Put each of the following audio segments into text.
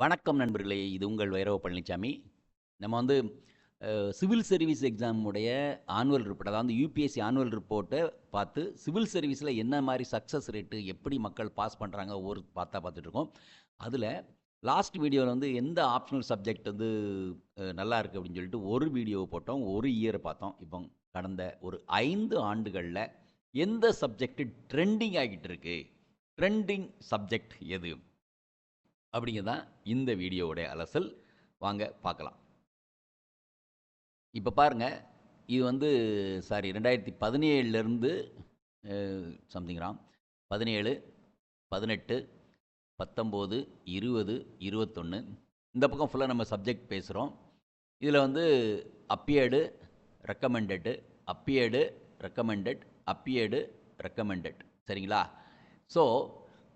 வணக்கம் நண்பர்களே இது உங்கள் வைரவ பழனிசாமி நம்ம வந்து சிவில் சர்வீஸ் எக்ஸாமுடைய ஆனுவல் ரிப்போர்ட் அதாவது யூபிஎஸ்சி ஆனுவல் ரிப்போர்ட்டை பார்த்து சிவில் சர்வீஸில் என்ன மாதிரி சக்ஸஸ் ரேட்டு எப்படி மக்கள் பாஸ் பண்ணுறாங்க ஒவ்வொரு பார்த்தா பார்த்துட்ருக்கோம் அதில் லாஸ்ட் வீடியோவில் வந்து எந்த ஆப்ஷனல் சப்ஜெக்ட் வந்து நல்லா இருக்குது அப்படின்னு சொல்லிட்டு ஒரு வீடியோவை போட்டோம் ஒரு இயரை பார்த்தோம். இப்போ கடந்த ஒரு ஐந்து ஆண்டுகளில் எந்த சப்ஜெக்ட் ட்ரெண்டிங் ஆகிட்டு இருக்கு? ட்ரெண்டிங் சப்ஜெக்ட் எது? அப்படிங்கிறதான் இந்த வீடியோவுடைய அலசல். வாங்க பார்க்கலாம். இப்போ பாருங்க இது வந்து சாரி ரெண்டாயிரத்தி பதினேழுலேருந்து சம்திங் ராம் பதினேழு பதினெட்டு பத்தொம்போது இருபது இருபத்தொன்று இந்த பக்கம் ஃபுல்லாக நம்ம சப்ஜெக்ட் பேசுகிறோம் இதில் வந்து appeared recommended appeared recommended appeared recommended சரிங்களா? ஸோ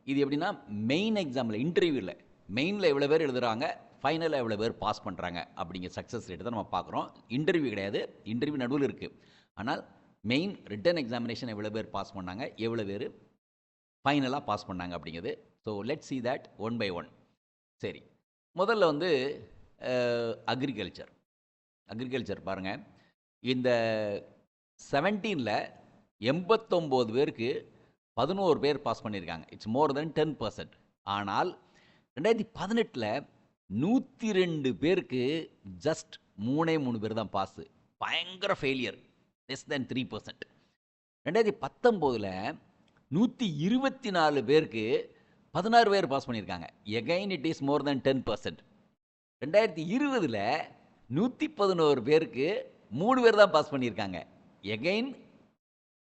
இது எப்படின்னா மெயின் எக்ஸாமில் இன்டர்வியூவில் மெயினில் எவ்வளோ பேர் எழுதுகிறாங்க ஃபைனலில் எவ்வளோ பேர் பாஸ் பண்ணுறாங்க அப்படிங்கிற சக்ஸஸ் ரேட் தான் நம்ம பார்க்குறோம். இன்டர்வியூ கிடையாது இன்டர்வியூ நடுவில் இருக்குது ஆனால் மெயின் ரிட்டன் எக்ஸாமினேஷன் எவ்வளோ பேர் பாஸ் பண்ணாங்க எவ்வளோ பேர் ஃபைனலாக பாஸ் பண்ணாங்க அப்படிங்கிறது. So let see that one by one சரி. முதல்ல வந்து அக்ரிகல்ச்சர் அக்ரிகல்ச்சர் பாருங்கள் இந்த செவன்டீனில் எண்பத்தொம்போது பேருக்கு பதினோரு பேர் பாஸ் பண்ணியிருக்காங்க. It's more then ten percent ஆனால் ரெண்டாயிரத்தி பதினெட்டில் நூற்றி ரெண்டு பேருக்கு ஜஸ்ட் மூணே மூணு பேர் தான் பாஸு பயங்கர failure less than three percent ரெண்டாயிரத்தி பத்தொம்போதில் நூற்றி இருபத்தி நாலு பேருக்கு பதினாறு பேர் பாஸ் பண்ணியிருக்காங்க. Again it is more then ten percent ரெண்டாயிரத்தி இருபதில் நூற்றி பதினோரு பேருக்கு மூணு பேர் தான் பாஸ் பண்ணியிருக்காங்க. Again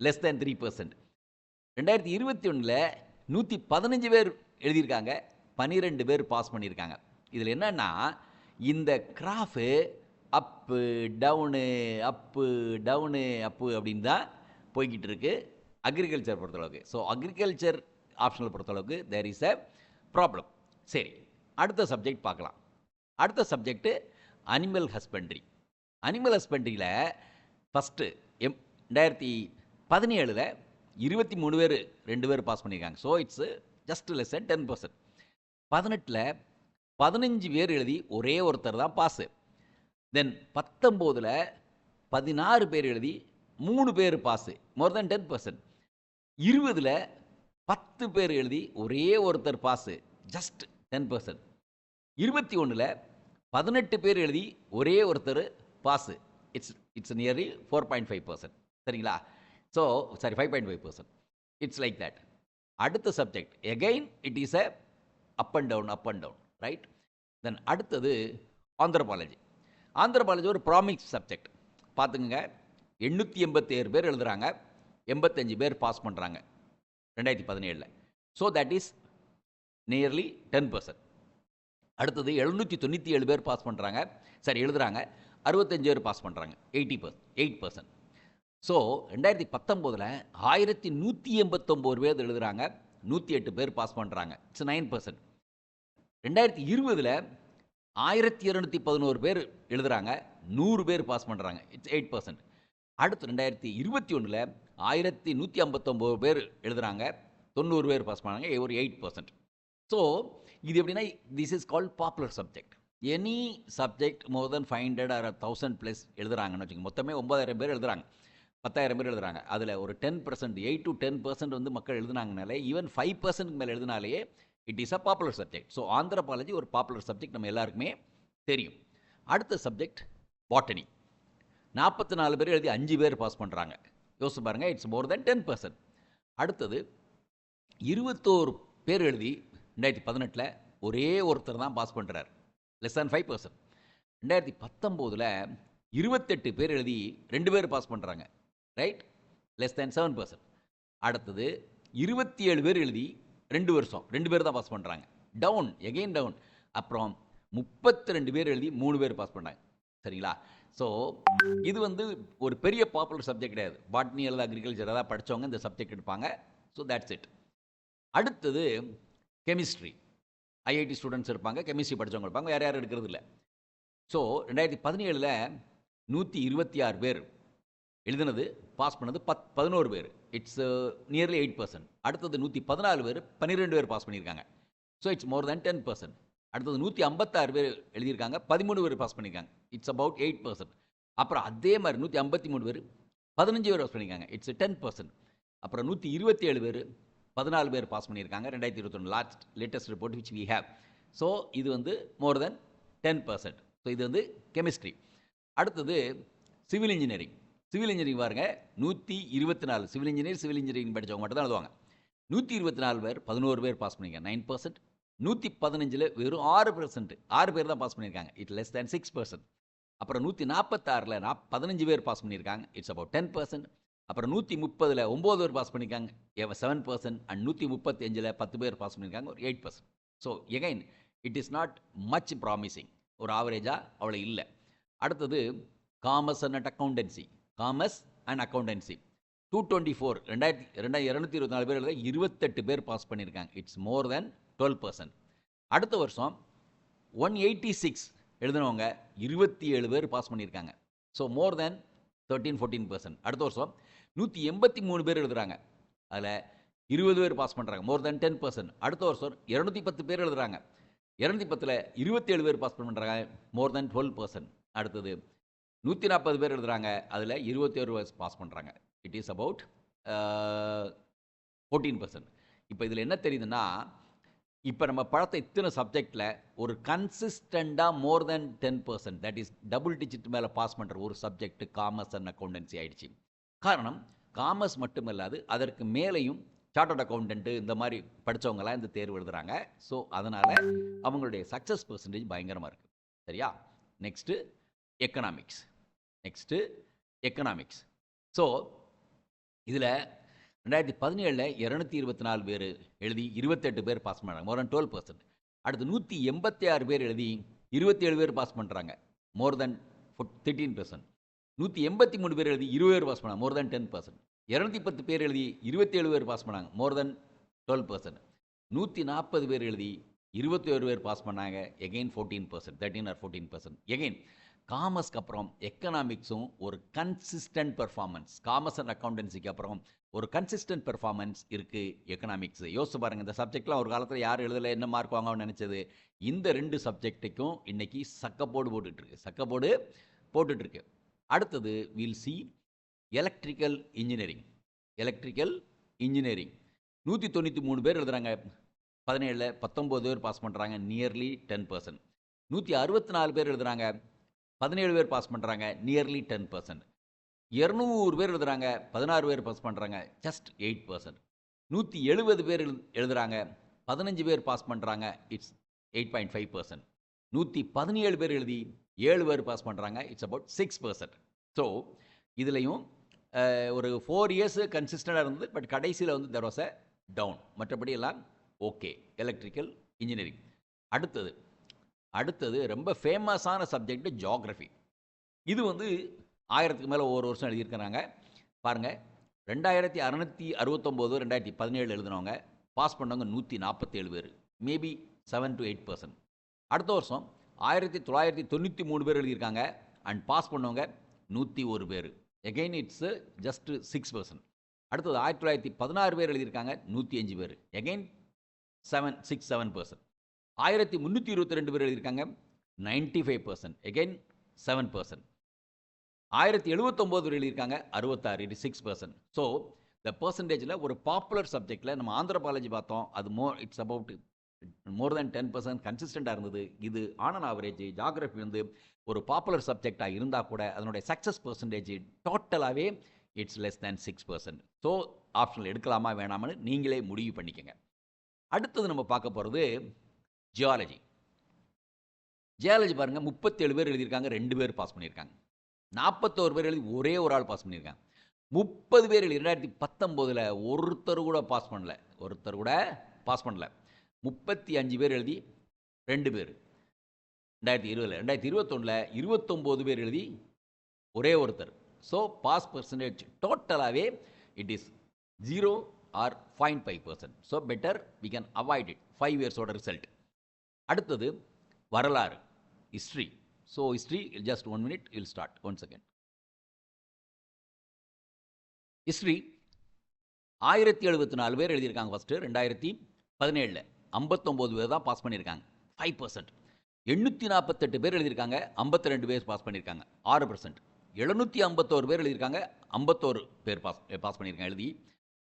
less than three percent ரெண்டாயிரத்தி இருபத்தி ஒன்றில் நூற்றி பதினஞ்சு பேர் எழுதியிருக்காங்க. பன்னிரெண்டு பேர் பாஸ் பண்ணியிருக்காங்க. இதில் என்னன்னா இந்த graph up down up down up அப்படின்னு தான் போய்கிட்டு இருக்கு அக்ரிகல்ச்சர் பொறுத்தளவுக்கு. ஸோ அக்ரிகல்ச்சர் ஆப்ஷனல் பொறுத்தளவுக்கு தேர் இஸ் அ ப்ராப்ளம் சரி அடுத்த சப்ஜெக்ட் பார்க்கலாம். அடுத்த சப்ஜெக்ட்டு அனிமல் ஹஸ்பண்ட்ரி அனிமல் ஹஸ்பண்ட்ரியில் ஃபஸ்ட்டு எம் ரெண்டாயிரத்தி பதினேழில் இருபத்தி மூணு பேர் ரெண்டு பேர் பாஸ் பண்ணியிருக்காங்க. So it's just less ten percent பதினெட்டில் பதினஞ்சு பேர் எழுதி ஒரே ஒருத்தர் தான் பாஸு தென் பத்தொம்போதில் பதினாறு பேர் எழுதி மூணு பேர் pass more then ten percent இருபதில் பத்து பேர் எழுதி ஒரே ஒருத்தர் பாஸு ஜஸ்ட் டென் பர்சன்ட் இருபத்தி ஒன்றில் பதினெட்டு பேர் எழுதி ஒரே ஒருத்தர் pass it's it's nearly four point five percent சரிங்களா? So sorry five point five percent it's like that அடுத்த subject again it is a up and down up and down right then அடுத்தது ஆந்திரபாலஜி. ஆந்திரபாலஜி ஒரு ப்ராமிக்ஸ் subject பார்த்துக்குங்க. எண்ணூற்றி எண்பத்தேழு பேர் எழுதுறாங்க. எண்பத்தஞ்சு பேர் பாஸ் பண்ணுறாங்க ரெண்டாயிரத்தி பதினேழில். So that is nearly ten percent அடுத்தது எழுநூற்றி தொண்ணூற்றி ஏழு பேர் பாஸ் பண்ணுறாங்க சரி எழுதுறாங்க. அறுபத்தஞ்சு பேர் பாஸ் பண்ணுறாங்க eighty percent eight percent so ரெண்டாயிரத்தி பத்தொம்போதில் ஆயிரத்தி நூற்றி எண்பத்தொம்போது பேர் எழுதுறாங்க. நூற்றி எட்டு பேர் பாஸ் பண்ணுறாங்க இட்ஸ் நைன் பர்சன்ட் ரெண்டாயிரத்தி இருபதில் ஆயிரத்தி இரநூத்தி பதினோரு பேர் எழுதுறாங்க. நூறு பேர் பாஸ் பண்ணுறாங்க இட்ஸ் எயிட் பர்சன்ட் அடுத்து ரெண்டாயிரத்தி இருபத்தி ஒன்றில் ஆயிரத்தி நூற்றி ஐம்பத்தொம்போது பேர் எழுதுறாங்க. தொண்ணூறு பேர் பாஸ் பண்ணாங்க ஒரு எயிட் பர்சன்ட் ஸோ இது எப்படின்னா this is called popular subject any subject more than five hundred or thousand plus எழுதுறாங்கன்னு வச்சுக்கோங்க. மொத்தமே ஒன்பதாயிரம் பேர் எழுதுறாங்க. பத்தாயிரம் பேர் எழுதுறாங்க. அதில் ஒரு ten percent eight to ten percent வந்து மக்கள் எழுதுனாங்கனாலே ஈவன் ஃபைவ் பர்சன்ட் மேலே எழுதினாலேயே it is a popular subject so anthropology ஒரு பாப்புலர் சப்ஜெக்ட் நம்ம எல்லாருக்குமே தெரியும். அடுத்த சப்ஜெக்ட் பாட்டனி நாற்பத்தி நாலு பேர் எழுதி அஞ்சு பேர் பாஸ் பண்ணுறாங்க யோசிச்சு பாருங்க it's more than ten percent அடுத்தது இருபத்தோரு பேர் எழுதி ரெண்டாயிரத்தி பதினெட்டில் ஒரே ஒருத்தர் தான் பாஸ் பண்ணுறார் லெஸ் தேன் ஃபைவ் பர்சன்ட் ரெண்டாயிரத்தி பத்தொம்போதில் இருபத்தெட்டு பேர் எழுதி ரெண்டு பேர் பாஸ் பண்ணுறாங்க right? Less than seven percent அடுத்தது இருபத்தி ஏழு பேர் எழுதி ரெண்டு வருஷம். ரெண்டு பேர் தான் பாஸ் பண்ணுறாங்க டவுன் எகெயின் டவுன் அப்புறம் முப்பத்தி ரெண்டு பேர் எழுதி மூணு பேர் பாஸ் பண்ணாங்க. சரிங்களா? ஸோ இது வந்து ஒரு பெரிய பாப்புலர் சப்ஜெக்ட் கிடையாது. பாட்னி அல்லது அக்ரிகல்ச்சர் ஏதாவது படித்தவங்க இந்த சப்ஜெக்ட் எடுப்பாங்க. ஸோ தட்ஸ் இட் அடுத்தது கெமிஸ்ட்ரி ஐஐடி ஸ்டூடெண்ட்ஸ் இருப்பாங்க கெமிஸ்ட்ரி படித்தவங்க இருப்பாங்க. வேறு யாரும் எடுக்கிறது இல்லை. ஸோ ரெண்டாயிரத்தி பதினேழில் நூற்றி இருபத்தி ஆறு பேர் எழுதினது பாஸ் பண்ணது பத் பதினோரு பேர். இட்ஸ் நியர்லி எயிட் பர்சன்ட் அடுத்தது நூற்றி பதினாலு பேர் பன்னிரெண்டு பேர் பாஸ் பண்ணியிருக்காங்க. So it's more than ten percent அடுத்தது நூற்றி ஐம்பத்தாறு பேர் எழுதியிருக்காங்க பதிமூணு பேர் பாஸ் பண்ணியிருக்காங்க. இட்ஸ் அபவுட் எயிட் பர்சன்ட் அப்புறம் அதே மாதிரி நூற்றி ஐம்பத்தி மூணு பேர் பதினஞ்சு பேர் பாஸ் பண்ணியிருக்காங்க. இட்ஸ் டென் பர்சன்ட் அப்புறம் நூற்றி இருபத்தி ஏழு பேர் பதினாலு பேர் பாஸ் பண்ணியிருக்காங்க ரெண்டாயிரத்தி இருபத்தொன்று last latest report which we have so இது வந்து more than ten percent so இது வந்து கெமிஸ்ட்ரி அடுத்தது சிவில் இன்ஜினியரிங் சிவில் இன்ஜினியரிங் பாருங்க. நூற்றி இருபத்தி நாலு சிவில் இன்ஜினியர் சிவில் இன்ஜினியரிங் படித்தவங்க மட்டும் தான் எழுதுவாங்க. நூற்றி இருபத்தி நாலு பேர் பதினோரு பேர் பாஸ் பண்ணியிருக்காங்க. நைன் பர்சன்ட் நூற்றி பதினஞ்சில் வெறும் ஆறு பர்சன்ட் ஆறு பேர் தான் பாஸ் பண்ணியிருக்காங்க. It less than six percent அப்புறம் நூற்றி நாற்பத்தாறில் நாப் பதினஞ்சு பேர் பாஸ் பண்ணியிருக்காங்க. இட்ஸ் அபவுட் டென் பர்சன்ட் அப்புறம் நூற்றி முப்பதில் ஒம்பது பேர் பாஸ் பண்ணியிருக்காங்க. செவன் பர்சன்ட் அண்ட் நூற்றி முப்பத்தஞ்சில் பத்து பேர் பாஸ் பண்ணியிருக்காங்க. ஒரு eight percent so again it is not much promising ஒரு ஆவரேஜாக அவ்வளோ இல்லை. அடுத்தது commerce and accountancy commerce and accountancy two twenty four ரெண்டாயிரத்தி ரெண்டாயிரத்தி இரநூத்தி இருபத்தி நாலு பேர் எழுத இருபத்தெட்டு பேர் பாஸ் பண்ணியிருக்காங்க it's more than twelve percent அடுத்த வருஷம் ஒன் எயிட்டி சிக்ஸ் எழுதினவங்க இருபத்தி ஏழு பேர் பாஸ் பண்ணியிருக்காங்க so more than thirteen fourteen percent அடுத்த வருஷம் நூற்றி எண்பத்தி மூணு பேர் எழுதுறாங்க. அதில் இருபது பேர் பாஸ் பண்ணுறாங்க மோர் தென் டென் பர்சன்ட் அடுத்த வருஷம் இரநூத்தி பத்து பேர் எழுதுறாங்க. இரநூத்தி பத்தில் இருபத்தேழு பேர் பாஸ் பண்ணுறாங்க மோர் தென் டுவெல் பர்சன்ட் அடுத்தது நூற்றி நாற்பது பேர் எழுதுறாங்க. அதில் இருபத்தி வயசு பேர் பாஸ் பண்ணுறாங்க it is about fourteen percent இப்போ இதில் என்ன தெரியுதுன்னா இப்போ நம்ம படத்தை இத்தனை சப்ஜெக்டில் ஒரு கன்சிஸ்டண்டாக more than ten percent that is double digit மேலே பாஸ் பண்ணுற ஒரு சப்ஜெக்ட் காமர்ஸ் அண்ட் அக்கௌண்டன்சி ஆகிடுச்சு காரணம் காமர்ஸ் மட்டுமல்லாது அதற்கு மேலேயும் சார்ட்டர்ட் அக்கௌண்டன்ட்டு இந்த மாதிரி படித்தவங்களாம் இந்த தேர்வு எழுதுறாங்க. ஸோ அதனால் அவங்களுடைய சக்ஸஸ் பர்சன்டேஜ் பயங்கரமாக இருக்குது சரியா? Next economics next economics so இதில் ரெண்டாயிரத்தி பதினேழில் இரநூத்தி இருபத்தி நாலு பேர் எழுதி இருபத்தெட்டு பேர் பாஸ் பண்ணுறாங்க மோர் தென் டுவெல் பர்சன்ட் அடுத்து நூற்றி எண்பத்தி ஆறு பேர் எழுதி இருபத்தேழு பேர் பாஸ் பண்ணுறாங்க மோர் தென் தேர்ட்டீன் பர்சன்ட் நூற்றி எண்பத்தி மூணு பேர் எழுதி இருபது பேர் பாஸ் பண்ணாங்க. மோர் தென் டென் பர்சன்ட் இரநூத்தி பத்து பேர் எழுதி இருபத்தேழு பேர் பாஸ் பண்ணாங்க. மோர் தென் டுவெல் பர்சன்ட் நூற்றி நாற்பது பேர் எழுதி இருபத்தி ஒரு பேர் பாஸ் பண்ணாங்க. Again fourteen percent thirteen or fourteen percent again காமர்ஸ்க்கு அப்புறம் எக்கனாமிக்ஸும் ஒரு கன்சிஸ்டன்ட் பெர்ஃபார்மன்ஸ் காமர்ஸ் அண்ட் அக்கௌண்டன்சிக்கு அப்புறம் ஒரு கன்சிஸ்டன்ட் பெர்ஃபார்மன்ஸ் இருக்குது எக்கனாமிக்ஸ் யோசிச்சு பாருங்கள் இந்த சப்ஜெக்ட்லாம் ஒரு காலத்தில் யார் எழுதலை என்ன மார்க் வாங்கன்னு நினச்சது? இந்த ரெண்டு சப்ஜெக்ட்டுக்கும் இன்றைக்கி சக்கப்போடு போட்டுட்ருக்கு. சக்கப்போடு போட்டுட்ருக்கு. அடுத்தது will see electrical engineering electrical engineering நூற்றி தொண்ணூற்றி மூணு பேர் எழுதுறாங்க. பதினேழில் பத்தொம்போது பேர் பாஸ் பண்ணுறாங்க நியர்லி டென் பர்சன்ட் நூற்றி அறுபத்தி நாலு பேர் எழுதுகிறாங்க பதினேழு பேர் பாஸ் பண்ணுறாங்க நியர்லி டென் பர்சன்ட் இரநூறு பேர் எழுதுறாங்க பதினாறு பேர் பாஸ் பண்ணுறாங்க ஜஸ்ட் எயிட் பர்சன்ட் நூற்றி எழுபது பேர் எழு எழுதுறாங்க பதினஞ்சு பேர் பாஸ் பண்ணுறாங்க it's eight point five percent நூற்றி பதினேழு பேர் எழுதி ஏழு பேர் பாஸ் பண்ணுறாங்க it's about six percent so இதுலேயும் ஒரு ஃபோர் இயர்ஸ் கன்சிஸ்டண்டாக இருந்தது பட் கடைசியில் வந்து தெர் வாஸ் அ டவுன் மற்றபடி எல்லாம் ஓகே எலக்ட்ரிக்கல் இன்ஜினியரிங் அடுத்தது அடுத்தது ரொம்ப ஃபேமஸான சப்ஜெக்ட் ஜாகிரஃபி இது வந்து ஆயிரத்துக்கு மேலே ஒவ்வொரு வருஷம் எழுதியிருக்கிறாங்க. பாருங்கள் ரெண்டாயிரத்தி அறநூற்றி அறுபத்தொம்போது ரெண்டாயிரத்தி பதினேழு எழுதினவங்க பாஸ் பண்ணவங்க நூற்றி நாற்பத்தேழு பேர். Maybe seven to eight percent அடுத்த வருஷம் ஆயிரத்தி தொள்ளாயிரத்தி தொண்ணூற்றி மூணு பேர் எழுதியிருக்காங்க. அண்ட் பாஸ் பண்ணவங்க நூற்றி ஒரு பேர். Again it's just six percent அடுத்தது ஆயிரத்தி தொள்ளாயிரத்தி பதினாறு பேர் எழுதியிருக்காங்க நூற்றி அஞ்சு பேர். Again seven six seven percent ஆயிரத்தி முந்நூற்றி இருபத்தி ரெண்டு பேர் எழுதியிருக்காங்க. Ninety five percent again seven percent ஆயிரத்தி எழுபத்தொம்போது பேர் எழுதியிருக்காங்க. அறுபத்தாறு இட் சிக்ஸ் பர்சன்ட் ஸோ இந்த பர்சன்டேஜில் ஒரு பாப்புலர் சப்ஜெக்டில் நம்ம ஆந்திரபாலஜி பார்த்தோம். அது more it's about more than ten percent கன்சிஸ்டண்ட்டாக இருந்தது. இது ஆன் அன் ஆவரேஜ் ஜாகிரஃபி வந்து ஒரு பாப்புலர் சப்ஜெக்டாக இருந்தால் கூட அதனுடைய சக்ஸஸ் பர்சன்டேஜ் டோட்டலாகவே it's less than six percent so ஆப்ஷனில் எடுக்கலாமா வேணாமான்னு நீங்களே முடிவு பண்ணிக்கோங்க. அடுத்தது நம்ம பார்க்க போகிறது ஜியாலஜி. ஜியாலஜி பாருங்கள் முப்பத்தேழு பேர் எழுதியிருக்காங்க ரெண்டு பேர் பாஸ் பண்ணியிருக்காங்க. நாற்பத்தோரு பேர் எழுதி ஒரே ஒரு ஆள் பாஸ் பண்ணியிருக்காங்க. முப்பது பேர் எழுதி ரெண்டாயிரத்தி பத்தொம்போதில் ஒருத்தர் கூட பாஸ் பண்ணல. ஒருத்தர் கூட பாஸ் பண்ணல. முப்பத்தி அஞ்சு பேர் எழுதி ரெண்டு பேர். ரெண்டாயிரத்தி இருபதில் ரெண்டாயிரத்தி இருபத்தொன்னில் இருபத்தொம்போது பேர் எழுதி ஒரே ஒருத்தர். ஸோ பாஸ் பர்சன்டேஜ் டோட்டலாகவே it is zero or fine five percent so better we can avoid it five இயர்ஸோட result அடுத்தது வரலாறு history so history just one minute will start one second history ஆயிரத்தி எழுபத்தி நாலு பேர் எழுதியிருக்காங்க ஃபஸ்ட்டு ரெண்டாயிரத்தி பதினேழில். ஐம்பத்தொம்போது பேர் தான் பாஸ் பண்ணியிருக்காங்க. ஃபைவ் பர்சன்ட் எண்ணூற்றி நாற்பத்தெட்டு பேர் எழுதியிருக்காங்க ஐம்பத்தி ரெண்டு பேர் பாஸ் பண்ணியிருக்காங்க. ஆறு பர்சன்ட் எழுநூற்றி ஐம்பத்தோரு பேர் எழுதியிருக்காங்க ஐம்பத்தோரு பேர் பாஸ் பாஸ் பண்ணியிருக்காங்க எழுதி.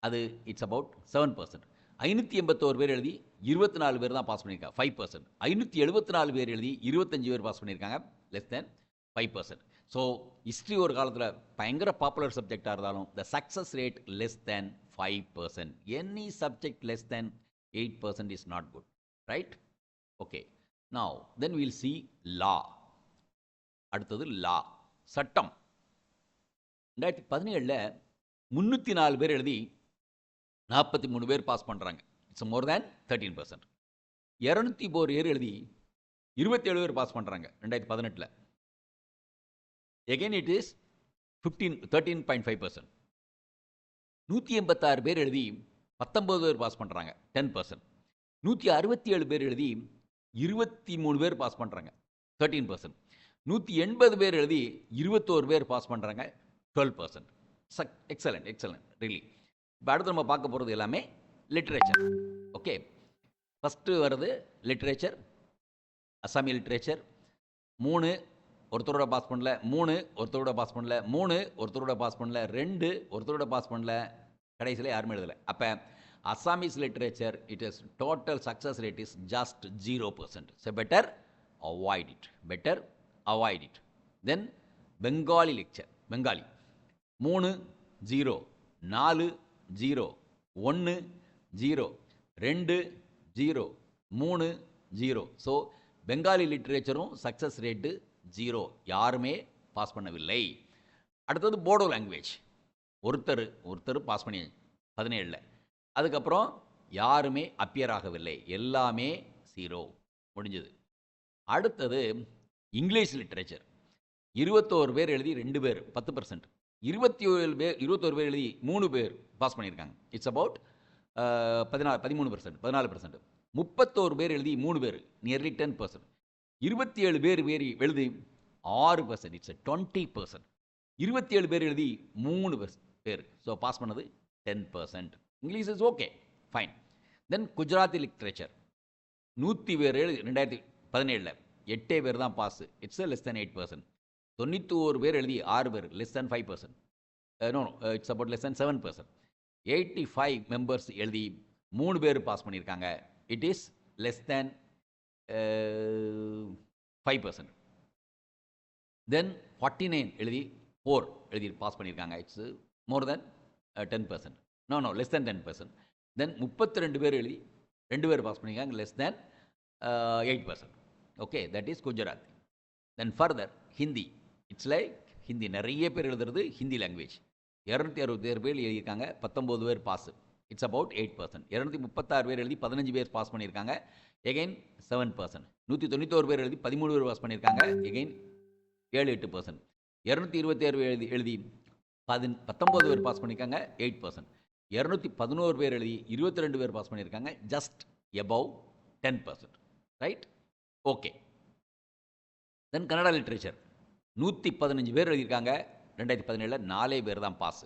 அது இட்ஸ் அபவுட் செவன் பர்சன்ட் ஐநூற்றி எண்பத்தோரு பேர் எழுதி இருபத்தி நாலு பேர் தான் பாஸ் பண்ணியிருக்காங்க. ஃபைவ் பர்சன்ட் ஐநூற்றி எழுபத்தி நாலு பேர் எழுதி இருபத்தஞ்சு பேர் பாஸ் பண்ணியிருக்காங்க. Less than five percent so history ஒரு காலத்தில் பயங்கர பாப்புலர் சப்ஜெக்டாக இருந்தாலும் the success rate less than five percent any subject less than eight percent is not good right okay now then will see law அடுத்தது law சட்டம். ரெண்டாயிரத்தி பதினேழில் முந்நூற்றி நாலு பேர் எழுதி நாற்பத்தி மூணு பேர் பாஸ் பண்ணுறாங்க it's more than thirteen percent இரநூத்தி போர் பேர் எழுதி இருபத்தேழு பேர் பாஸ் பண்ணுறாங்க ரெண்டாயிரத்தி பதினெட்டில். Again it is fifteen thirteen point five percent நூற்றி எண்பத்தாறு பேர் எழுதி பத்தொம்பது பேர் பாஸ் பண்ணுறாங்க டென் பர்சன்ட் நூற்றி அறுபத்தி ஏழு பேர் எழுதி இருபத்தி மூணு பேர் பாஸ் பண்ணுறாங்க தேர்ட்டீன் பர்சன்ட் நூற்றி எண்பது பேர் எழுதி இருபத்தோரு பேர் பாஸ் பண்ணுறாங்க twelve percent such excellent excellent really இப்போ அடுத்து நம்ம பார்க்க போகிறது எல்லாமே லிட்ரேச்சர் ஓகே ஃபஸ்ட்டு வருது லிட்ரேச்சர் அசாமி லிட்ரேச்சர் மூணு ஒருத்தரோட பாஸ் பண்ணல மூணு ஒருத்தரோட பாஸ் பண்ணல மூணு ஒருத்தரோட பாஸ் பண்ணல ரெண்டு ஒருத்தரோட பாஸ் பண்ணல. கடைசியில் யாருமே எழுதலை. அப்போ Assamese literature it is total success rate is just zero percent so better avoid it better avoid it then Bengali lecture Bengali மூணு ஜீரோ நாலு ஜீரோ. ஒன்று ஜீரோ. ரெண்டு ஜீரோ. மூணு ஜீரோ. ஸோ பெங்காலி லிட்ரேச்சரும் சக்ஸஸ் ரேட்டு ஜீரோ. யாருமே pass பண்ணவில்லை. அடுத்தது Bodo language ஒருத்தர் ஒருத்தர் பாஸ் பண்ணி பதினேழில். அதுக்கப்புறம் யாருமே அப்பியர் ஆகவில்லை. எல்லாமே ஜீரோ முடிஞ்சது. அடுத்தது இங்கிலீஷ் லிட்ரேச்சர் இருபத்தோரு பேர் எழுதி ரெண்டு பேர் பத்து பர்சன்ட் இருபத்தி ஏழு பேர் இருபத்தோரு பேர் எழுதி மூணு பேர் பாஸ் பண்ணியிருக்காங்க. இட்ஸ் அபவுட் uh, பதினாலு பதிமூணு பர்சன்ட் பதினாலு பர்சன்ட் முப்பத்தோரு பேர் எழுதி மூணு பேர் நியர்லி டென் பர்சன்ட் இருபத்தி ஏழு பேர் பேர் எழுதி ஆறு பர்சன்ட் இட்ஸ் டுவெண்ட்டி பர்சன்ட் இருபத்தி ஏழு பேர் எழுதி மூணு பேர் ஸோ பாஸ் பண்ணது ten percent English is okay fine then Gujarati literature நூற்றி பேர் எழுதி ரெண்டாயிரத்தி பதினேழில் எட்டே பேர் தான் pass it's less than eight percent தொண்ணூற்றி ஒரு பேர் எழுதி ஆறு பேர் less than five percent no it's about less than seven percent eighty five members எழுதி மூணு பேர் பாஸ் பண்ணியிருக்காங்க. It is less than five percent then forty nine எழுதி ஃபோர் எழுதி பாஸ் பண்ணியிருக்காங்க. It's more than ten percent no no less than ten percent then முப்பத்தி ரெண்டு பேர் எழுதி ரெண்டு பேர் பாஸ் பண்ணியிருக்காங்க. Less than eight percent okay that is Gujarat then further Hindi it's like Hindi நிறைய பேர் எழுதுறது ஹிந்தி லாங்குவேஜ் இரநூத்தி அறுபது பேர் பேர் எழுதியிருக்காங்க. பத்தொம்போது பேர் pass it's about eight percent இரநூத்தி முப்பத்தாறு பேர் எழுதி பதினஞ்சு பேர் பாஸ் பண்ணியிருக்காங்க. எகைன் செவன் பர்சன்ட் நூற்றி தொண்ணூத்தோரு பேர் எழுதி பதிமூணு பேர் பாஸ் பண்ணியிருக்காங்க. எகைன் ஏழு எட்டு பர்சன்ட் இரநூத்தி இருபத்தி ஆறு எழுதி எழுதி பதின் பத்தொம்போது பேர் பாஸ் பண்ணியிருக்காங்க. எயிட் பர்சன்ட் இரநூத்தி பதினோரு பேர் எழுதி இருபத்தி ரெண்டு பேர் பாஸ் பண்ணியிருக்காங்க. Just above ten percent right okay then Kannada literature நூற்றி பதினஞ்சு பேர் எழுதியிருக்காங்க. ரெண்டாயிரத்தி பதினேழில் நாலே பேர் தான் pass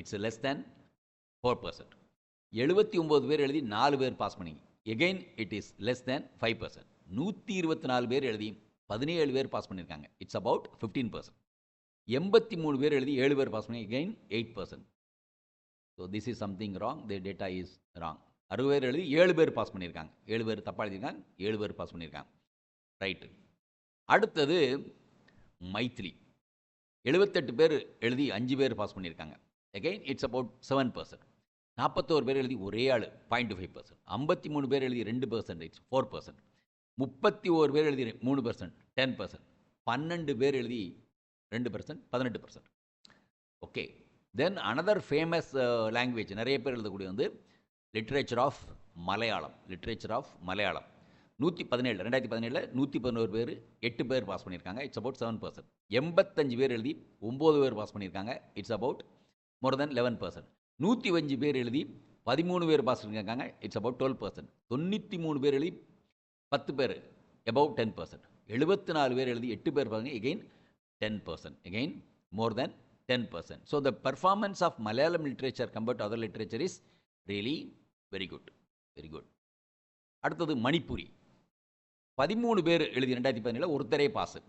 it's less than four percent எழுபத்தி ஒம்பது பேர் எழுதி நாலு பேர் பாஸ் பண்ணி again it is less than five percent நூற்றி இருபத்தி நாலு பேர் எழுதி பதினேழு பேர் பாஸ் பண்ணியிருக்காங்க. இட்ஸ் அபவுட் ஃபிஃப்டீன் பர்சன்ட் எண்பத்தி மூணு பேர் எழுதி ஏழு பேர் பாஸ் பண்ணி again eight percent so this is something wrong the data is wrong அறுபது பேர் எழுதி ஏழு பேர் பாஸ் பண்ணியிருக்காங்க. ஏழு பேர் தப்பாக எழுதியிருக்காங்க. ஏழு பேர் பாஸ் பண்ணியிருக்காங்க. ரைட்டு அடுத்தது மைத்திலி எழுபத்தெட்டு பேர் எழுதி அஞ்சு பேர் பாஸ் பண்ணியிருக்காங்க. Again it's about seven percent நாற்பத்தோரு பேர் எழுதி ஒரே ஆள் பாயிண்ட் ஃபைவ் பர்சன்ட் ஐம்பத்தி மூணு பேர் எழுதி ரெண்டு பர்சன்ட் இட்ஸ் ஃபோர் பர்சன்ட் முப்பத்தி ஓரு பேர் எழுதி மூணு பர்சன்ட் டென் பர்சன்ட் பன்னெண்டு பேர் எழுதி ரெண்டு பர்சன்ட் பதினெட்டு percent okay then another famous language நிறைய பேர் எழுதக்கூடிய வந்து literature of Malayalam literature of Malayalam நூற்றி பதினேழு ரெண்டாயிரத்தி பதினேழில் நூற்றி பதினோரு பேர் எட்டு பேர் பாஸ் பண்ணியிருக்காங்க. இட்ஸ் அபவுட் செவன் பர்சன்ட் எண்பத்தஞ்சு பேர் எழுதி ஒம்பது பேர் பாஸ் பண்ணியிருக்காங்க. It's about more than eleven percent நூற்றி அஞ்சு பேர் எழுதி பதிமூணு பேர் பாஸ் பண்ணியிருக்காங்க. இட்ஸ் அபவுட் டுவெல் பர்சன்ட் தொண்ணூற்றி மூணு பேர் எழுதி பத்து பேர் அபவுட் டென் பர்சன்ட் எழுபத்தி நாலு பேர் எழுதி எட்டு பேர் பாருங்க. Again ten percent again more than ten percent so the performance of Malayalam literature compared to other literature is really very good very good அடுத்தது மணிப்பூரி. பதிமூணு பேர் எழுதி ரெண்டாயிரத்தி பதினேழில் ஒருத்தரே பாஸு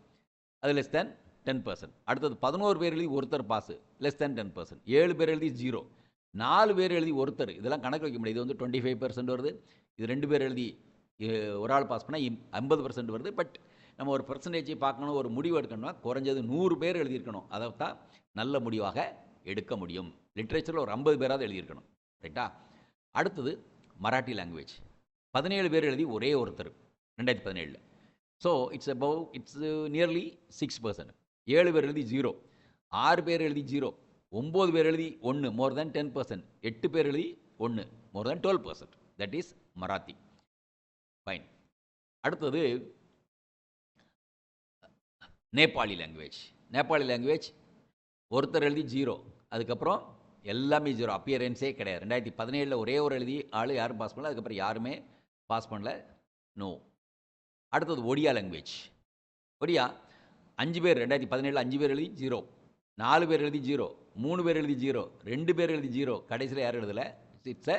அது லெஸ் தேன் டென் பர்சன்ட் அடுத்தது பதினோரு பேர் எழுதி ஒருத்தர் pass less than ten percent ஏழு பேர் எழுதி ஜீரோ நாலு பேர் எழுதி ஒருத்தர். இதெல்லாம் கணக்கு வைக்க முடியாது. இது வந்து டுவெண்ட்டி ஃபைவ் பர்சன்ட் வருது. இது ரெண்டு பேர் எழுதி ஒரு ஆள் பாஸ் பண்ணால் ஐம்பது பர்சன்ட் வருது. பட் நம்ம ஒரு பர்சன்டேஜை பார்க்கணும் ஒரு முடிவு எடுக்கணும்னா குறைஞ்சது நூறு பேர் எழுதியிருக்கணும். அதை தான் நல்ல முடிவாக எடுக்க முடியும். லிட்ரேச்சரில் ஒரு ஐம்பது பேராவது எழுதியிருக்கணும். ரைட்டா அடுத்தது மராட்டி லாங்குவேஜ் பதினேழு பேர் எழுதி ஒரே ஒருத்தர். ரெண்டாயிரத்தி பதினேழில். So it's above it's nearly six percent ஏழு பேர் எழுதி ஜீரோ ஆறு பேர் எழுதி ஜீரோ ஒம்பது பேர் எழுதி ஒன்று மோர் தேன் டென் பர்சன்ட் எட்டு பேர் எழுதி ஒன்று more than twelve percent that is Marathi fine அடுத்தது நேபாளி லாங்குவேஜ் நேபாளி லாங்குவேஜ் ஒருத்தர் எழுதி ஜீரோ அதுக்கப்புறம் எல்லாமே ஜீரோ அப்பியரன்ஸே கிடையாது. ரெண்டாயிரத்தி பதினேழில் ஒரே ஒரு எழுதி ஆள் யாரும் பாஸ் பண்ணல அதுக்கப்புறம் யாருமே பாஸ் பண்ணல நோ அடுத்தது ஒடியா லாங்குவேஜ் ஒடியா அஞ்சு பேர் ரெண்டாயிரத்தி பதினேழில் அஞ்சு பேர் எழுதி ஜீரோ நாலு பேர் எழுதி ஜீரோ மூணு பேர் எழுதி ஜீரோ ரெண்டு பேர் எழுதி ஜீரோ கடைசியில் யாரும் எழுதலை? It's a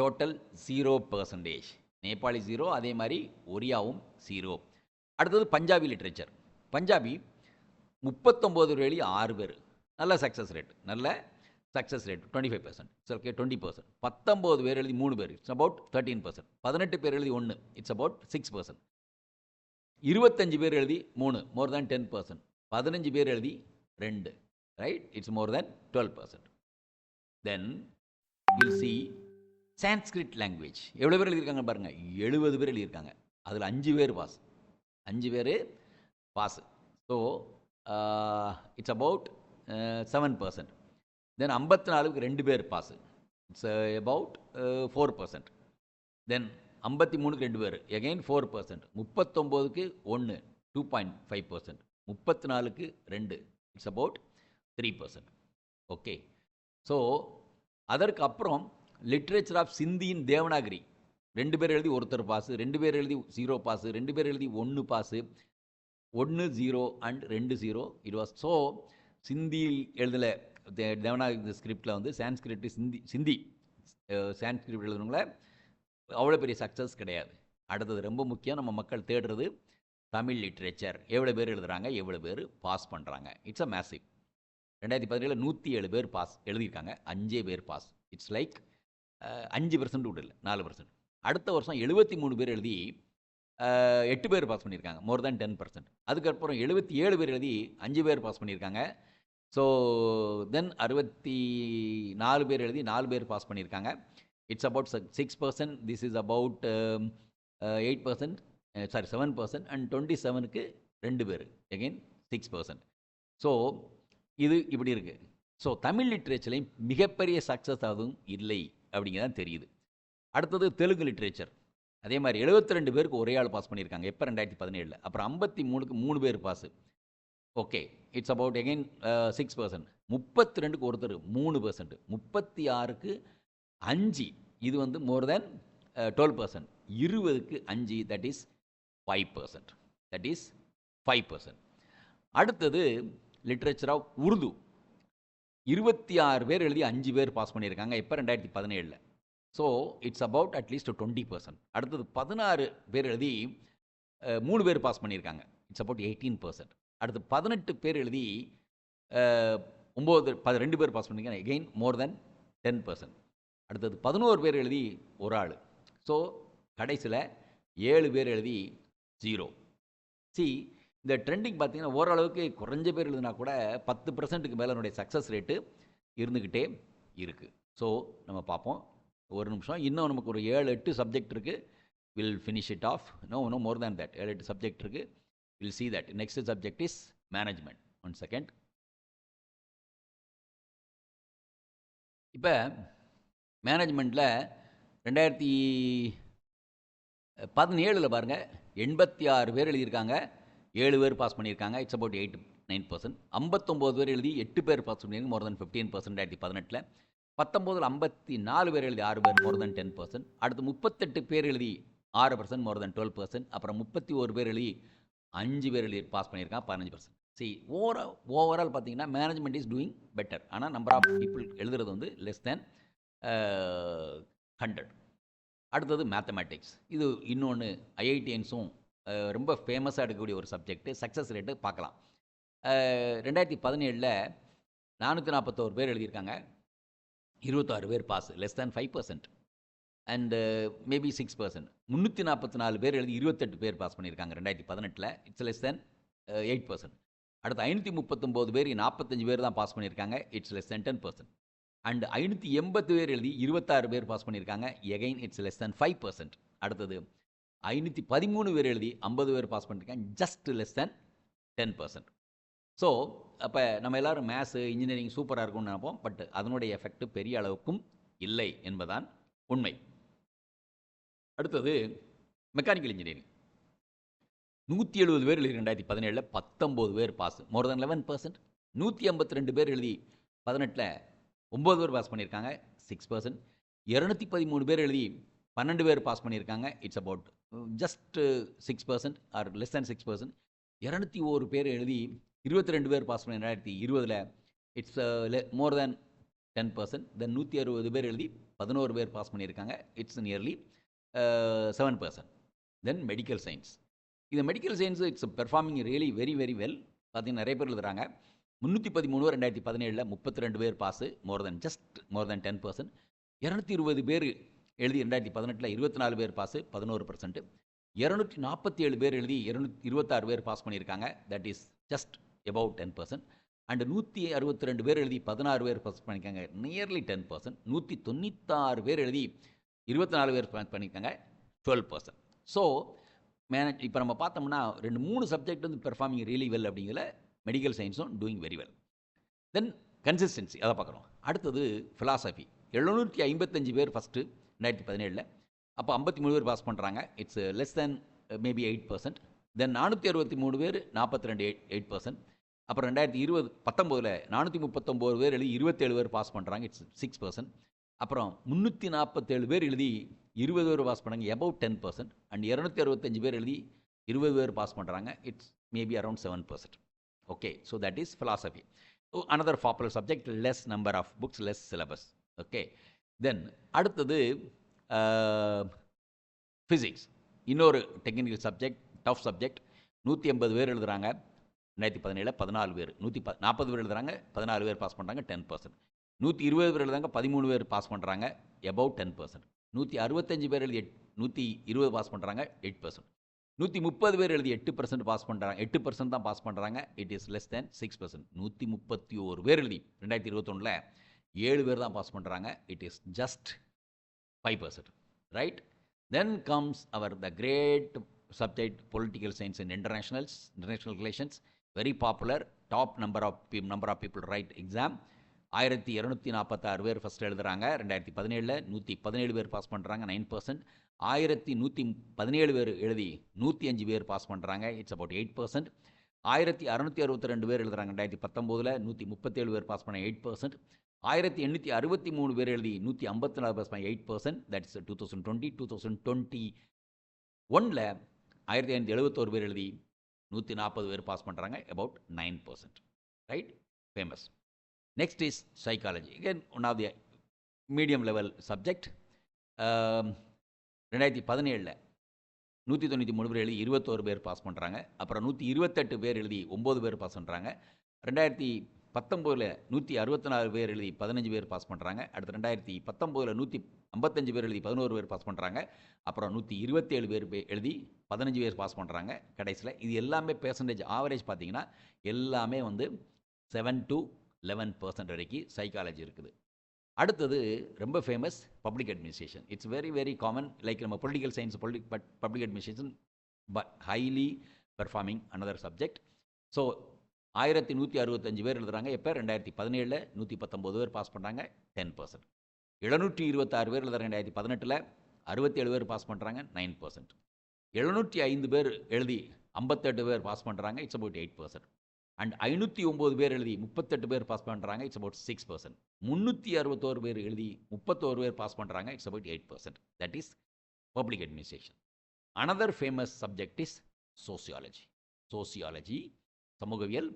total zero percentage Nepali zero அதே மாதிரி ஒரியாவும் ஜீரோ அடுத்தது பஞ்சாபி லிட்ரேச்சர் பஞ்சாபி முப்பத்தொம்போது பேர் எழுதி ஆறு பேர். நல்ல சக்ஸஸ் ரேட் நல்ல success rate twenty five percent it's okay twenty percent பத்தொம்போது பேர் எழுதி மூணு பேர். இட்ஸ் அபவுட் தேர்ட்டீன் பர்சன்ட் பதினெட்டு பேர் எழுதி ஒன்று இட்ஸ் அபவுட் சிக்ஸ் பர்சன்ட் இருபத்தஞ்சு பேர் எழுதி மூணு மோர் தேன் டென் பர்சன்ட் பதினஞ்சு பேர் எழுதி ரெண்டு right it's more than twelve percent then will see Sanskrit language எவ்வளோ பேர் எழுதியிருக்காங்க பாருங்கள் எழுபது பேர் எழுதியிருக்காங்க. அதில் அஞ்சு பேர் பாஸ் அஞ்சு பேர் pass so it's about seven percent then ஐம்பத்தி நாலுக்கு ரெண்டு பேர் pass it's about four percent then ஐம்பத்தி மூணுக்கு ரெண்டு பேர். எகைன் ஃபோர் பர்சன்ட் முப்பத்தொம்போதுக்கு ஒன்று டூ பாயிண்ட் ஃபைவ் பர்சன்ட் முப்பத்தி நாலுக்கு ரெண்டு. It's about three percent okay so அதற்கு அப்புறம் லிட்ரேச்சர் ஆஃப் சிந்தியின் தேவனாகிரி ரெண்டு பேர் எழுதி ஒருத்தர் பாஸு ரெண்டு பேர் எழுதி ஜீரோ பாஸு ரெண்டு பேர் எழுதி ஒன்று பாஸு ஒன்று ஜீரோ அண்ட் ரெண்டு ஜீரோ இட் வாஸ் ஸோ சிந்தியில் எழுதல. தே- தேவனாகிரி ஸ்கிரிப்டில் வந்து சான்ஸ்கிரிப்ட் சிந்தி சிந்தி சான்ஸ்கிரிப்ட் எழுதுனவங்கள அவ்வளோ பெரிய சக்ஸஸ் கிடையாது. அடுத்தது ரொம்ப முக்கியம் நம்ம மக்கள் தேடுறது தமிழ் லிட்ரேச்சர் எவ்வளோ பேர் எழுதுறாங்க எவ்வளோ பேர் பாஸ் பண்ணுறாங்க இட்ஸ் அ மேசிவ் ரெண்டாயிரத்தி பதினேழில் நூற்றி ஏழு பேர் பாஸ் எழுதியிருக்காங்க. அஞ்சே பேர் பாஸ் இட்ஸ் லைக் அஞ்சு பர்சன்ட் கூட இல்லை நாலு பர்சன்ட் அடுத்த வருஷம் எழுபத்தி மூணு பேர் எழுதி எட்டு பேர் பாஸ் பண்ணியிருக்காங்க. மோர் தேன் டென் பர்சன்ட் அதுக்கப்புறம் எழுபத்தி ஏழு பேர் எழுதி அஞ்சு பேர் பாஸ் பண்ணியிருக்காங்க. ஸோ தென் அறுபத்தி நாலு பேர் எழுதி நாலு பேர் பாஸ் பண்ணியிருக்காங்க. It's about six percent this is about eight percent sorry seven percent and twenty செவனுக்கு ரெண்டு பேர். எகெயின் சிக்ஸ் பர்சன்ட் ஸோ இது இப்படி இருக்குது ஸோ தமிழ் லிட்ரேச்சர்லையும் மிகப்பெரிய சக்ஸஸ் அதுவும் இல்லை அப்படிங்கிறதான் தெரியுது. அடுத்தது தெலுங்கு லிட்ரேச்சர் அதே மாதிரி 72 ரெண்டு பேருக்கு ஒரே ஆள் பாஸ் பண்ணியிருக்காங்க. எப்போ? ரெண்டாயிரத்தி பதினேழில். அப்புறம் ஐம்பத்தி மூணுக்கு மூணு பேர் pass okay it's about again six percent uh, முப்பத்தி ரெண்டுக்கு ஒருத்தர் மூணு பர்சன்ட் முப்பத்தி ஆறுக்கு அஞ்சு. இது வந்து மோர் தேன் டுவெல் பர்சன்ட் இருபதுக்கு அஞ்சு that is five percent that is five percent அடுத்தது லிட்ரேச்சர் ஆஃப் உருது இருபத்தி ஆறு பேர் எழுதி அஞ்சு பேர் பாஸ் பண்ணியிருக்காங்க. இப்போ ரெண்டாயிரத்தி பதினேழில். So it's about at least twenty percent அடுத்தது பதினாறு பேர் எழுதி uh, மூணு பேர் பாஸ் பண்ணியிருக்காங்க. இட்ஸ் அபவுட் எயிட்டீன் பர்சன்ட் அடுத்து பதினெட்டு பேர் எழுதி uh, ஒம்பது ப ரெண்டு பேர் பாஸ் பண்ணியிருக்காங்க. Again more than ten percent அடுத்தது பதினோரு பேர் எழுதி ஒரு ஆள். ஸோ கடைசியில் ஏழு பேர் எழுதி ஜீரோ சி இந்த ட்ரெண்டிங் பார்த்தீங்கன்னா ஓரளவுக்கு குறைஞ்ச பேர் எழுதுனா கூட பத்து பர்சன்ட்டுக்கு மேலே என்னுடைய சக்ஸஸ் ரேட்டு இருந்துக்கிட்டே இருக்குது ஸோ நம்ம பார்ப்போம். ஒரு நிமிஷம். இன்னும் நமக்கு ஒரு ஏழு எட்டு சப்ஜெக்ட் இருக்குது will finish it off no no more than that ஏழு எட்டு சப்ஜெக்ட் இருக்குது will see that next subject is management one second இப்போ மேனேஜ்மெண்ட்டில் ரெண்டாயிரத்தி பதினேழில் பாருங்கள் எண்பத்தி ஆறு பேர் எழுதியிருக்காங்க. ஏழு பேர் பாஸ் பண்ணியிருக்காங்க. It's about eight nine percent ஐம்பத்தொம்போது பேர் எழுதி எட்டு பேர் பாஸ் பண்ணியிருக்காங்க. மோர் தென் ஃபிஃப்டீன் பர்சன்ட் ரெண்டாயிரத்தி பதினெட்டில். பத்தொம்போதில் ஐம்பத்தி நாலு பேர் எழுதி ஆறு பேர் மோர் தென் டென் பர்சன்ட் அடுத்து முப்பத்தெட்டு பேர் எழுதி ஆறு percent more than twelve percent அப்புறம் முப்பத்தி ஒரு பேர் எழுதி அஞ்சு பேர் எழுதி பாஸ் பண்ணியிருக்காங்க பதினஞ்சு பர்சன்ட் சரி ஓவரா ஓவரால் பார்த்தீங்கன்னா மேனேஜ்மெண்ட் இஸ் டூயிங் பெட்டர் ஆனால் நம்பர் ஆஃப் பீப்புள் எழுதுறது வந்து லெஸ் தேன் ஹண்ட்ரட் அடுத்தது மேத்தமேட்டிக்ஸ் இது இன்னொன்று ஐஐடிஎன்ஸும் ரொம்ப ஃபேமஸாக எடுக்கக்கூடிய ஒரு சப்ஜெக்ட் சக்ஸஸ் ரேட்டு பார்க்கலாம். ரெண்டாயிரத்தி பதினேழில் நானூற்றி நாற்பத்தோரு பேர் எழுதியிருக்காங்க. இருபத்தாறு பேர் pass less than five percent and maybe six percent முந்நூற்றி நாற்பத்தி நாலு பேர் எழுதி இருபத்தெட்டு பேர் பாஸ் பண்ணியிருக்காங்க ரெண்டாயிரத்தி பதினெட்டில். It's less than eight percent அடுத்து ஐநூற்றி முப்பத்தொம்போது பேர் நாற்பத்தஞ்சு பேர் தான் பாஸ் பண்ணியிருக்காங்க. It's less than ten percent and ஐநூற்றி எண்பது பேர் எழுதி இருபத்தாறு பேர் பாஸ் பண்ணியிருக்காங்க. Again it's less than five percent அடுத்தது ஐநூற்றி பதிமூணு பேர் எழுதி ஐம்பது பேர் பாஸ் பண்ணியிருக்காங்க. Just less than ten percent so அப்போ நம்ம எல்லாரும் மேத்ஸு இன்ஜினியரிங் சூப்பராக இருக்கும்னு நினைப்போம். பட் அதனுடைய எஃபெக்ட் பெரிய அளவுக்கும் இல்லை என்பதான் உண்மை. அடுத்தது மெக்கானிக்கல் இன்ஜினியரிங் நூற்றி எழுபது பேர் எழுதி ரெண்டாயிரத்தி பதினேழில் பத்தொம்போது பேர் pass. More than eleven percent நூற்றி ஐம்பத்தி ரெண்டு பேர் எழுதி பதினெட்டில் ஒம்பது பேர் பாஸ் பண்ணியிருக்காங்க சிக்ஸ் பர்சன்ட் இரநூத்தி பதிமூணு பேர் எழுதி பன்னெண்டு பேர் பாஸ் பண்ணியிருக்காங்க. It's about just six percent or less than six percent இரநூத்தி ஒரு பேர் எழுதி இருபத்தி ரெண்டு பேர் பாஸ் பண்ணி ரெண்டாயிரத்தி இருபதில் it's more than ten percent then நூற்றி அறுபது பேர் எழுதி பதினோரு பேர் பாஸ் பண்ணியிருக்காங்க. It's nearly seven percent then medical science இது medical science it's performing really very very well பார்த்தீங்கன்னா நிறைய பேர் எழுதுகிறாங்க முந்நூற்றி பதிமூணு ரெண்டாயிரத்தி பதினேழில் முப்பத்தி ரெண்டு பேர் pass more than just more than ten percent இரநூத்தி இருபது பேர் எழுதி ரெண்டாயிரத்தி பதினெட்டில் இருபத்தி நாலு பேர் பாஸு பதினோரு பர்சன்ட் இரநூற்றி நாற்பத்தி ஏழு பேர் எழுதி இருநூத்தி இருபத்தாறு பேர் பாஸ் பண்ணியிருக்காங்க. That is just about ten percent and நூற்றி அறுபத்தி ரெண்டு பேர் எழுதி பதினாறு பேர் பாஸ் பண்ணியிருக்காங்க. நியர்லி டென் பர்சன்ட் நூற்றி தொண்ணூத்தாறு பேர் எழுதி இருபத்தி நாலு பேர் பாஸ் பண்ணியிருக்காங்க. டுவெல் பர்சன்ட் ஸோ மேனேஜ் இப்போ நம்ம பார்த்தோம்னா ரெண்டு மூணு சப்ஜெக்ட் வந்து பெர்ஃபார்மிங் ரியலி வெல் அப்படிங்கிற medical சயின்ஸும் doing very well then consistency அதை பார்க்குறோம் அடுத்தது ஃபிலாசபி எழுநூற்றி ஐம்பத்தஞ்சு பேர் ஃபஸ்ட்டு ரெண்டாயிரத்தி பதினேழில். அப்போ ஐம்பத்தி மூணு பேர் பாஸ் பண்ணுறாங்க it's less than maybe eight percent then நானூற்றி அறுபத்தி மூணு பேர் நாற்பத்தி ரெண்டு எயிட் எயிட் பர்சன்ட் அப்புறம் ரெண்டாயிரத்தி இருபது பத்தொம்போதில் நானூற்றி முப்பத்தொம்போது பேர் எழுதி இருபத்தேழு பேர் பாஸ் பண்ணுறாங்க இட்ஸ் சிக்ஸ் பர்சன்ட் அப்புறம் முந்நூற்றி நாற்பத்தேழு பேர் எழுதி இருபது பேர் பாஸ் பண்ணாங்க எபவ் டென் பர்சன்ட் அண்ட் இரநூத்தி அறுபத்தஞ்சு பேர் எழுதி இருபது பேர் பாஸ் பண்ணுறாங்க it's maybe around seven percent okay so that is philosophy. So another popular subject less number of books less syllabus okay then அடுத்தது uh, ஃபிசிக்ஸ் இன்னொரு டெக்னிக்கல் சப்ஜெக்ட் டஃப் சப்ஜெக்ட் நூற்றி எண்பது பேர் எழுதுகிறாங்க ரெண்டாயிரத்தி பதினேழில் பதினாலு பேர். நூற்றி ப நாற்பது பேர் எழுதுறாங்க. பதினாலு பேர் பாஸ் பண்ணுறாங்க டென் பர்சன்ட் நூற்றி இருபது பேர் எழுதுறாங்க பதிமூணு பேர் பாஸ் பண்ணுறாங்க எபவுட் டென் பர்சன்ட் நூற்றி அறுபத்தஞ்சு பேர் எழுதி எட் நூற்றி இருபது பாஸ் பண்ணுறாங்க எயிட் பர்சன்ட் நூற்றி முப்பது பேர் எழுதி எட்டு பர்சன்ட் பாஸ் பண்ணுறாங்க எட்டு பர்சன்ட் தான் பாஸ் பண்ணுறாங்க it is less than six percent நூற்றி முப்பத்தி ஒரு பேர் எழுதி ரெண்டாயிரத்தி இருபத்தொன்னில் ஏழு பேர் தான் பாஸ் பண்ணுறாங்க it is just five percent right then comes our the great subject political science and internationals international relations very popular top number of number of people write exam ஆயிரத்தி இரநூத்தி நாற்பத்தாறு பேர் ஃபஸ்ட் எழுதுறாங்க. ரெண்டாயிரத்தி பதினேழில் நூற்றி பதினேழு பேர் பாஸ் பண்ணுறாங்க நைன் பர்சன்ட் ஆயிரத்தி நூற்றி பதினேழு பேர் எழுதி நூற்றி அஞ்சு பேர் பாஸ் பண்ணுறாங்க இட்ஸ் அபவுட் எயிட் பர்சன்ட் ஆயிரத்தி அறநூற்றி அறுபத்தி ரெண்டு பேர் எழுதுறாங்க. ரெண்டாயிரத்தி பத்தொம்போதில் நூற்றி முப்பத்தேழு பேர் பாஸ் பண்ண எயிட் பர்சன்ட் ஆயிரத்தி எண்ணூற்றி அறுபத்தி மூணு பேர் எழுதி நூற்றி ஐம்பத்தி நாலு பாஸ் பண்ண eight percent that's two thousand twenty two thousand twenty ஒனில் ஆயிரத்தி ஐநூற்றி எழுபத்தோரு பேர் எழுதி நூற்றி நாற்பது பேர் பாஸ் பண்ணுறாங்க about nine percent right famous next is psychology again one of the medium level subject ரெண்டாயிரத்தி பதினேழில் நூற்றி தொண்ணூற்றி மூணு பேர் எழுதி இருபத்தோரு பேர் பாஸ் பண்ணுறாங்க அப்புறம் நூற்றி இருபத்தெட்டு பேர் எழுதி ஒம்பது பேர் பாஸ் பண்ணுறாங்க ரெண்டாயிரத்தி பத்தொம்போதில் நூற்றி அறுபத்தி நாலு பேர் எழுதி பதினஞ்சு பேர் பாஸ் பண்ணுறாங்க அடுத்து ரெண்டாயிரத்தி பத்தொம்போதில் நூற்றி ஐம்பத்தஞ்சு பேர் எழுதி பதினோரு பேர் பாஸ் பண்ணுறாங்க அப்புறம் நூற்றி இருபத்தேழு பேர் எழுதி பதினஞ்சு பேர் பாஸ் பண்ணுறாங்க கடைசியில் இது எல்லாமே பெர்சன்டேஜ் ஆவரேஜ் பார்த்தீங்கன்னா எல்லாமே வந்து செவன் டு லெவன் பர்சன்ட் வரைக்கும் சைக்காலஜி இருக்குது. அடுத்தது ரொம்ப famous public administration it's very very common like நம்ம political science politic but public administration but highly performing another subject so ஆயிரத்தி நூற்றி அறுபத்தஞ்சு பேர் எழுதுறாங்க எப்போ? ரெண்டாயிரத்தி பதினேழில் நூற்றி பத்தொம்போது பேர் பாஸ் பண்ணுறாங்க டென் பர்சன்ட் எழுநூற்றி இருபத்தாறு பேர் எழுதுற ரெண்டாயிரத்தி பதினெட்டில் அறுபத்தேழு பேர் பாஸ் பண்ணுறாங்க நைன் பர்சன்ட் எழுநூற்றி ஐந்து பேர் எழுதி ஐம்பத்தெட்டு பேர் பாஸ் பண்ணுறாங்க it's about eight percent and ஐநூற்றி ஒம்பது பேர் எழுதி முப்பத்தெட்டு பேர் பாஸ் பண்ணுறாங்க இட்ஸ் அபவுட் சிக்ஸ் பர்சன்ட் முந்நூற்றி அறுபத்தோரு பேர் எழுதி முப்பத்தோரு பேர் பாஸ் பண்ணுறாங்க it's about eight percent that is public administration another famous subject is sociology sociology சமூகவியல்.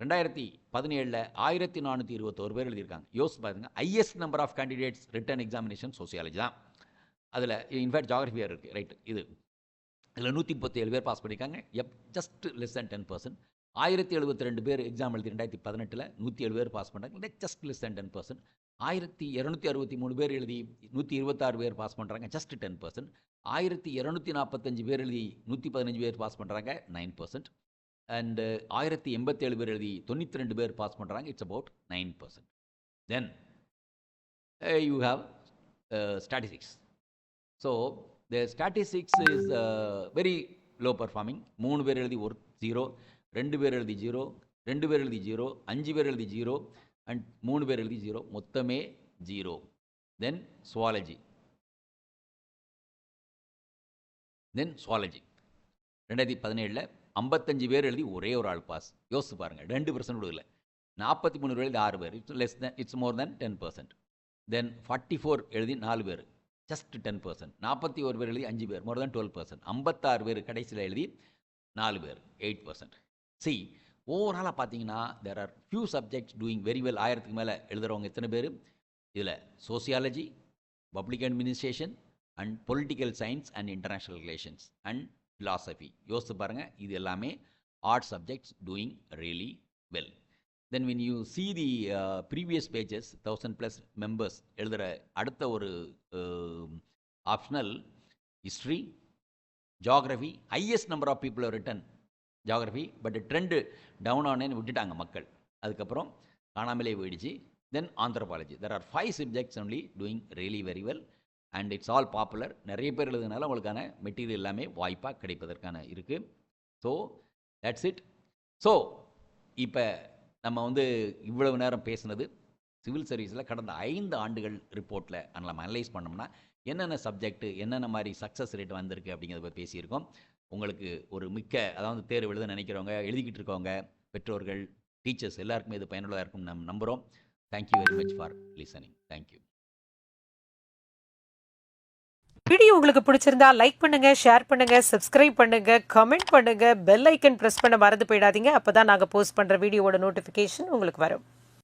ரெண்டாயிரத்தி பதினேழில் ஆயிரத்தி நானூற்றி இருபத்தோரு பேர் எழுதியிருக்காங்க. யோசிச்சு பாருங்க is number of candidates return examination sociology தான். அதில் இன்ஃபேக்ட் ஜாகிரஃபியாக இருக்குது ரைட் இது. இதில் நூற்றி முப்பத்தேழு பேர் பாஸ் பண்ணியிருக்காங்க. If just less than ten percent ஆயிரத்தி எழுபத்தி ரெண்டு பேர் எக்ஸாம் எழுதி ரெண்டாயிரத்தி பதினெட்டில் நூற்றி ஏழு பேர் பாஸ் பண்ணுறாங்க just less than ten percent ஆயிரத்தி இரநூத்தி அறுபத்தி மூணு பேர் எழுதி நூற்றி இருபத்தாறு பேர் பாஸ் பண்ணுறாங்க ஜஸ்ட் டென் பர்சன்ட் ஆயிரத்தி இரநூத்தி நாற்பத்தஞ்சு பேர் எழுதி நூற்றி பதினஞ்சு பேர் பாஸ் பண்ணுறாங்க நைன் பர்சன்ட் அண்டு ஆயிரத்தி எண்பத்தேழு பேர் எழுதி தொண்ணூற்றி ரெண்டு பேர் பாஸ் பண்ணுறாங்க it's about nine percent then you have statistics so the statistics is very low performing மூணு பேர் எழுதி ஒரு ஜீரோ ரெண்டு பேர் எழுதி ஜீரோ ரெண்டு பேர் எழுதி ஜீரோ அஞ்சு பேர் எழுதி ஜீரோ அண்ட் மூணு பேர் எழுதி ஜீரோ மொத்தமே zero then zoology then zoology ரெண்டாயிரத்தி பதினேழில் ஐம்பத்தஞ்சு பேர் எழுதி ஒரே ஒரு ஆள் பாஸ் யோசிச்சு பாருங்கள் ரெண்டு பர்சன்ட் கூட இல்லை. நாற்பத்தி மூணு பேர் எழுதி ஆறு பேர். It's less than it's more than ten percent then forty four எழுதி நாலு பேர். ஜஸ்ட் டென் பர்சன்ட் நாற்பத்தி ஒரு பேர் எழுதி அஞ்சு பேர். மோர் தென் டுவெல் பர்சன்ட் ஐம்பத்தாறு பேர் கடைசியில் எழுதி நாலு பேர். எயிட் பர்சன்ட் சி ஓவராலாக பார்த்தீங்கன்னா there are few subjects doing very well ஆயிரத்துக்கு மேலே எழுதுகிறவங்க எத்தனை பேர்? இதில் sociology public administration and political science and international relations and philosophy யோசித்து பாருங்கள் இது எல்லாமே art subjects doing really well then when you see the previous pages thousand plus members எழுதுகிற அடுத்த ஒரு optional history geography highest number of people written geography but trend down ஆனேன்னு விட்டுட்டாங்க மக்கள். அதுக்கப்புறம் காணாமலே போயிடுச்சு. Then anthropology there are five subjects only doing really very well and it's all popular நிறைய பேர் எழுதுனால உங்களுக்கான மெட்டீரியல் எல்லாமே வாய்ப்பாக கிடைப்பதற்கான இருக்குது ஸோ தட்ஸ் இட் ஸோ இப்போ நம்ம வந்து இவ்வளவு நேரம் பேசுனது சிவில் சர்வீஸில் கடந்த ஐந்து ஆண்டுகள் ரிப்போர்ட்டில் நம்ம அனலைஸ் பண்ணோம்னா என்னென்ன சப்ஜெக்ட் என்னென்ன மாதிரி சக்ஸஸ் ரேட் வந்திருக்கு அப்படிங்கிறத பேசியிருக்கோம். உங்களுக்கு ஒரு மிக்க அதாவது தேர்வு எழுத நினைக்கிறவங்க எழுதிக்கிட்டு இருக்கவங்க பெற்றோர்கள் டீச்சர்ஸ் எல்லாருக்குமே இது பயனுள்ளதாக இருக்கும் நம்ம நம்புகிறோம் thank you very much for listening thank you video உங்களுக்கு பிடிச்சிருந்தா லைக் பண்ணுங்க ஷேர் பண்ணுங்க சப்ஸ்கிரைப் பண்ணுங்க கமெண்ட் பண்ணுங்க பெல் ஐக்கன் பிரஸ் பண்ண மறந்து போயிடாதீங்க. அப்பதான் நாங்க போஸ்ட் பண்ற வீடியோவோட நோட்டிபிகேஷன் உங்களுக்கு வரும்.